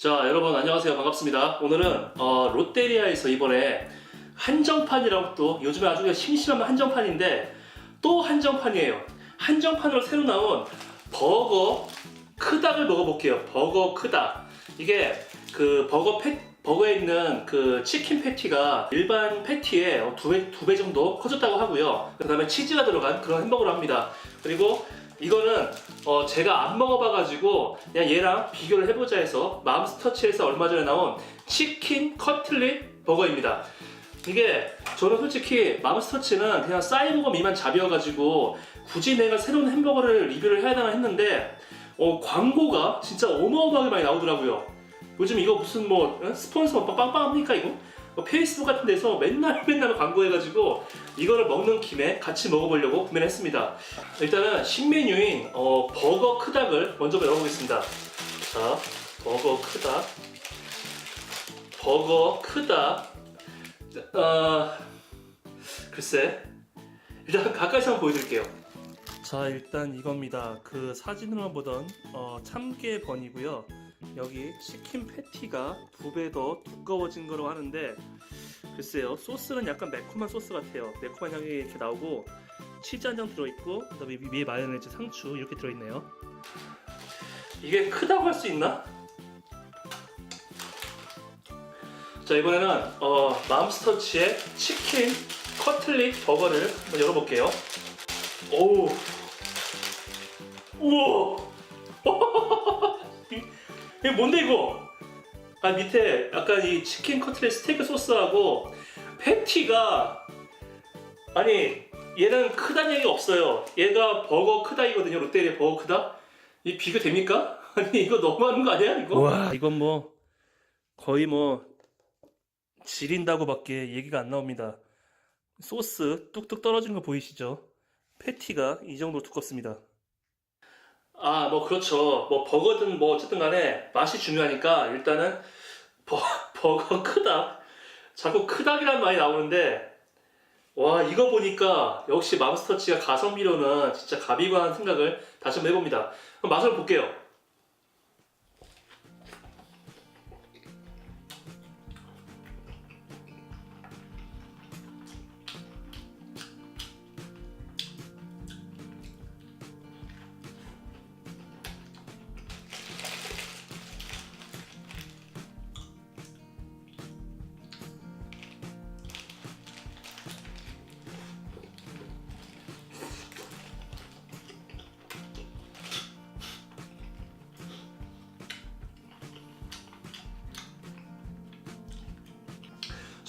자 여러분 안녕하세요. 반갑습니다. 오늘은 어, 롯데리아에서 이번에 한정판이라고 또 요즘에 아주 심심한 한정판인데 또 한정판이에요. 한정판으로 새로 나온 버거 크닭을 먹어볼게요. 버거 크닭 이게 그 버거 패 버거에 있는 그 치킨 패티가 일반 패티의 두 배 두 배 정도 커졌다고 하고요. 그 다음에 치즈가 들어간 그런 햄버거를 합니다. 그리고 이거는 어, 제가 안 먹어봐가지고 그냥 얘랑 비교를 해보자 해서 맘스터치에서 얼마 전에 나온 치킨 커틀릿 버거입니다. 이게 저는 솔직히 맘스터치는 그냥 싸이버거 미만 잡이어가지고 굳이 내가 새로운 햄버거를 리뷰를 해야 되나 했는데 어, 광고가 진짜 어마어마하게 많이 나오더라고요. 요즘 이거 무슨 뭐 어? 스폰서 뭐 빵빵합니까 이거? 뭐 페이스북 같은 데서 맨날 맨날 광고해가지고 이거를 먹는 김에 같이 먹어보려고 구매를 했습니다. 일단은 신메뉴인 어, 버거 크닭을 먼저 열어보겠습니다. 자, 버거 크닭. 버거 크닭. 어, 글쎄. 일단 가까이서 한번 보여드릴게요. 자, 일단 이겁니다. 그 사진으로만 보던 어, 참깨 번이고요. 여기 치킨 패티가 두 배 더 두꺼워진 거로 하는데 글쎄요 소스는 약간 매콤한 소스 같아요. 매콤한 향이 이렇게 나오고 치즈 한 장 들어있고 그다음에 위- 위에 마요네즈 상추 이렇게 들어있네요. 이게 크다고 할 수 있나? 자 이번에는 어, 맘스터치의 치킨 커틀릿 버거를 한번 열어볼게요. 오우. 우와 이게 뭔데 이거? 아 밑에 약간 이 치킨 커틀렛 스테이크 소스하고 패티가 아니 얘는 크다는 얘기 없어요. 얘가 버거 크다이거든요. 롯데리아 버거 크다. 이 비교 됩니까? 아니 이거 너무하는 거 아니야 이거? 와 이건 뭐 거의 뭐 지린다고밖에 얘기가 안 나옵니다. 소스 뚝뚝 떨어지는 거 보이시죠? 패티가 이 정도로 두껍습니다. 아, 뭐 그렇죠. 뭐 버거든 뭐 어쨌든 간에 맛이 중요하니까 일단은 버, 버거 크다. 자꾸 크닥이란 말이 나오는데 와 이거 보니까 역시 맘스터치가 가성비로는 진짜 갑이고 하는 생각을 다시 한번 해봅니다. 그럼 맛을 볼게요.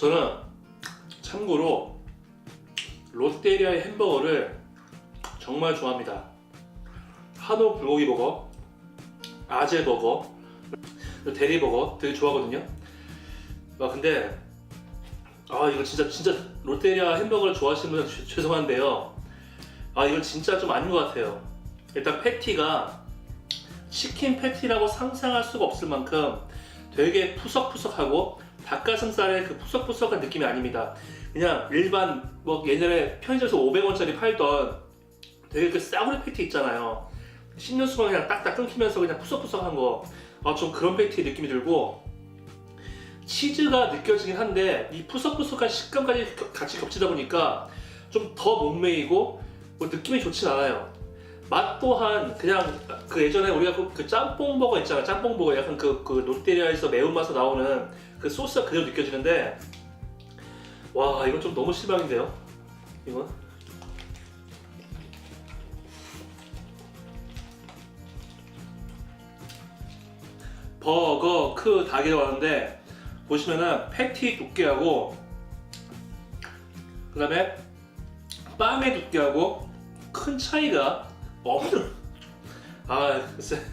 저는 참고로 롯데리아의 햄버거를 정말 좋아합니다. 한우 불고기 버거, 아재 버거, 대리 버거 되게 좋아하거든요. 아 근데 아 이거 진짜 진짜 롯데리아 햄버거를 좋아하시는 분은 죄- 죄송한데요. 아 이건 진짜 좀 아닌 것 같아요. 일단 패티가 치킨 패티라고 상상할 수가 없을 만큼 되게 푸석푸석하고 닭가슴살의 그 푸석푸석한 느낌이 아닙니다. 그냥 일반 뭐 예전에 편의점에서 500원짜리 팔던 되게 그 싸구려 패티 있잖아요. 씹는 순간 그냥 딱딱 끊기면서 그냥 푸석푸석한 거. 아, 좀 그런 패티 느낌이 들고 치즈가 느껴지긴 한데 이 푸석푸석한 식감까지 겨- 같이 겹치다 보니까 좀 더 목매이고 뭐 느낌이 좋진 않아요. 맛 또한 그냥 그 예전에 우리가 그, 그 짬뽕 버거 있잖아 짬뽕 버거 약간 그, 그 롯데리아에서 매운맛으로 나오는 그 소스가 그대로 느껴지는데 와 이건 좀 너무 실망인데요? 이건? 버거 크 닭이라고 하는데 보시면은 패티 두께하고 그 다음에 빵의 두께하고 큰 차이가 없는 아 글쎄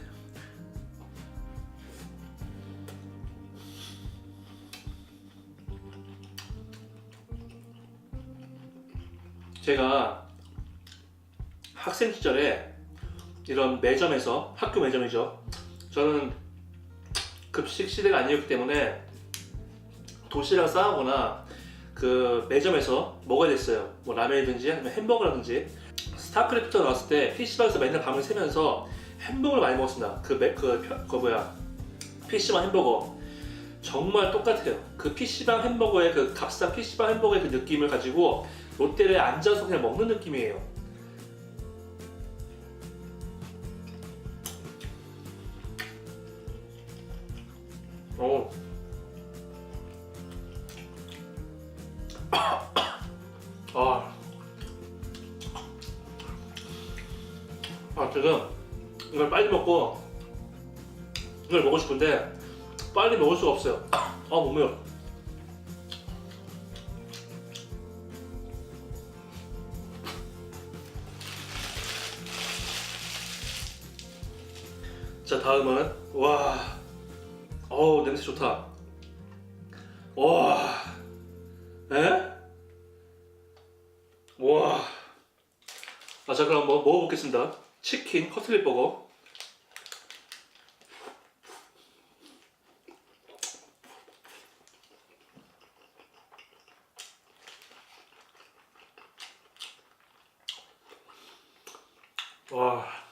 제가 학생 시절에 이런 매점에서 학교 매점이죠. 저는 급식 시대가 아니었기 때문에 도시락 싸거나 그 매점에서 먹어야 됐어요. 뭐 라면이든지 아니면 햄버거라든지. 스타크래프트 나왔을 때 PC방에서 맨날 밤을 새면서 햄버거를 많이 먹었습니다. 그, 매, 그, 펴- 그 뭐야. PC방 햄버거. 정말 똑같아요. 그 PC방 햄버거의 그 값싼 PC방 햄버거의 그 느낌을 가지고 롯데리아에 앉아서 그냥 먹는 느낌이에요. 오. 아. 아, 지금 이걸 빨리 먹고 이걸 먹고 싶은데 빨리 먹을 수가 없어요. 아, 못 매워. 자, 다음은 와. 어우, 냄새 좋다. 와. 에? 와. 아, 자, 그럼 한번 먹어보겠습니다. 치킨 커틀릿 버거. 와.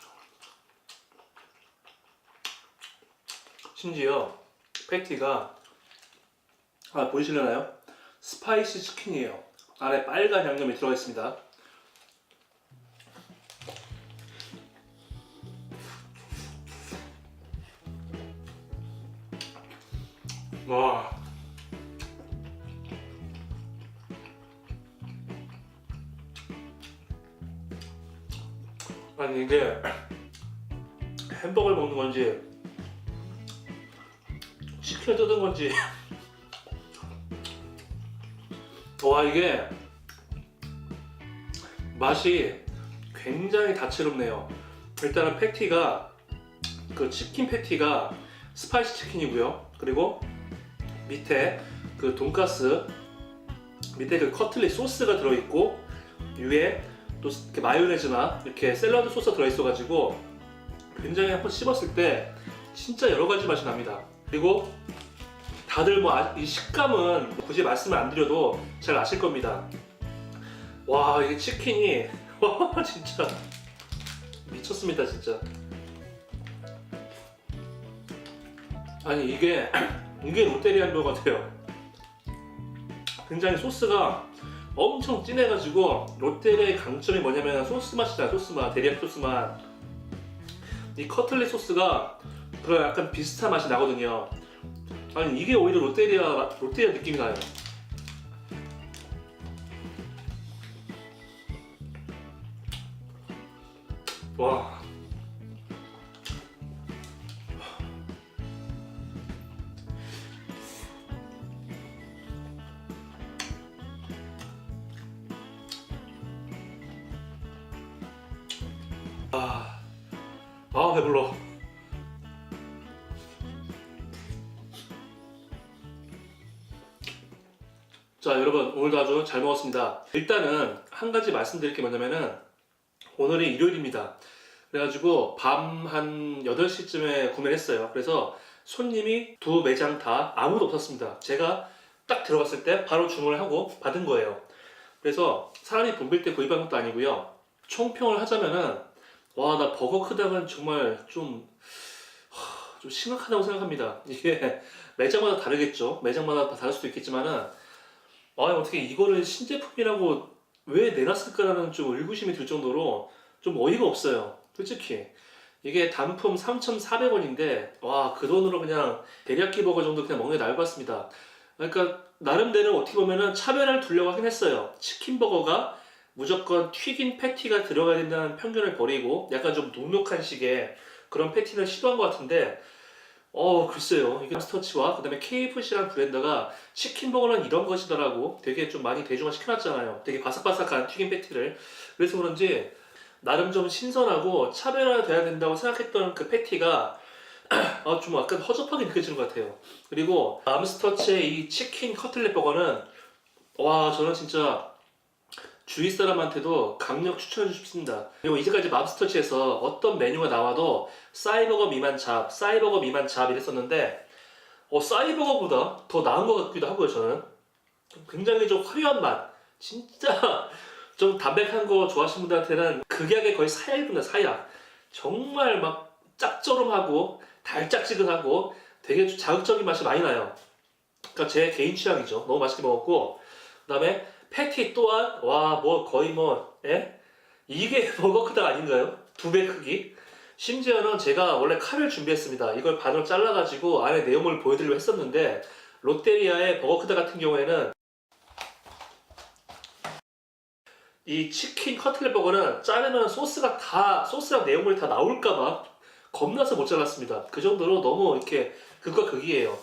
심지어 패티가 아 보이시려나요? 스파이시 치킨이에요. 안에 빨간 양념이 들어가 있습니다. 와. 아니 이게 햄버거를 먹는 건지 치킨을 뜯은 건지. 와 이게 맛이 굉장히 다채롭네요. 일단은 패티가 그 치킨 패티가 스파이시 치킨이고요. 그리고 밑에 그 돈가스 밑에 그 커틀릿 소스가 들어있고 위에 또 이렇게 마요네즈나 이렇게 샐러드 소스가 들어있어가지고 굉장히 한번 씹었을 때 진짜 여러 가지 맛이 납니다. 그리고 다들 뭐 이 식감은 굳이 말씀을 안 드려도 잘 아실 겁니다. 와 이게 치킨이 와 진짜 미쳤습니다 진짜. 아니 이게 이게 롯데리아 햄버거 같아요. 굉장히 소스가 엄청 진해가지고 롯데리아의 강점이 뭐냐면 소스 맛이잖아 소스 맛 데리야끼 소스 맛. 이 커틀릿 소스가 그런 약간 비슷한 맛이 나거든요. 아니 이게 오히려 롯데리아 롯데리아 느낌이 나요. 와. 아, 아 배불러. 자 여러분 오늘도 아주 잘 먹었습니다. 일단은 한 가지 말씀드릴 게 뭐냐면은 오늘이 일요일입니다. 그래가지고 밤 한 8시쯤에 구매를 했어요. 그래서 손님이 두 매장 다 아무도 없었습니다. 제가 딱 들어갔을 때 바로 주문을 하고 받은 거예요. 그래서 사람이 붐빌 때 구입한 것도 아니고요. 총평을 하자면은 와 나 버거 크다간 정말 좀, 하, 좀 심각하다고 생각합니다. 이게 매장마다 다르겠죠. 매장마다 다 다를 수도 있겠지만은 아 어떻게 이거를 신제품이라고 왜 내놨을까라는 좀 의구심이 들 정도로 좀 어이가 없어요. 솔직히 이게 단품 3,400원인데 와 그 돈으로 그냥 데리야끼 버거 정도 그냥 먹는 게 나을 것 같습니다. 그러니까 나름대로 어떻게 보면은 차별화를 두려고 하긴 했어요. 치킨 버거가 무조건 튀긴 패티가 들어가야 된다는 편견을 버리고 약간 좀 눅눅한 식의 그런 패티를 시도한 것 같은데 어 글쎄요. 이게 스터치와 그다음에 KFC라는 브랜드가 치킨 버거는 이런 것이더라고 되게 좀 많이 대중화 시켜놨잖아요. 되게 바삭바삭한 튀긴 패티를. 그래서 그런지 나름 좀 신선하고 차별화돼야 된다고 생각했던 그 패티가 아, 좀 약간 허접하게 느껴지는 것 같아요. 그리고 맘스터치의 이 치킨 커틀렛 버거는 와 저는 진짜 주위 사람한테도 강력 추천해 주고 싶습니다. 그리고 이제까지 맘스터치에서 어떤 메뉴가 나와도 싸이버거 미만 잡, 싸이버거 미만 잡 이랬었는데 어, 싸이버거보다 더 나은 것 같기도 하고요 저는 굉장히 좀 화려한 맛 진짜 좀 담백한 거 좋아하시는 분들한테는 극약의 거의 사약입니다 사약 정말 막 짭조름하고 달짝지근하고 되게 좀 자극적인 맛이 많이 나요. 그러니까 제 개인 취향이죠. 너무 맛있게 먹었고 그 다음에 패티 또한 와 뭐 거의 뭐 예? 이게 버거 크다 아닌가요? 두 배 크기. 심지어는 제가 원래 칼을 준비했습니다. 이걸 반으로 잘라가지고 안에 내용물을 보여드리려고 했었는데 롯데리아의 버거 크다 같은 경우에는 이 치킨 커틀렛 버거는 자르면 소스가 다 소스랑 내용물이 다 나올까봐 겁나서 못 잘랐습니다. 그 정도로 너무 이렇게 극과 극이에요.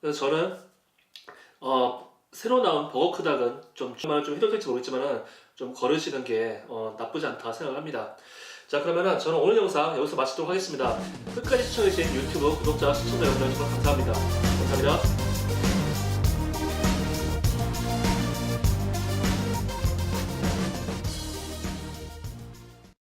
그래서 저는 어, 새로 나온 버거 크닥은 좀 정말 좀 해독될지 모르겠지만은 좀 거르시는 게 어, 나쁘지 않다 생각합니다. 자 그러면은 저는 오늘 영상 여기서 마치도록 하겠습니다. 끝까지 시청해주신 유튜브 구독자 시청자 여러분 정말 감사합니다. 감사합니다.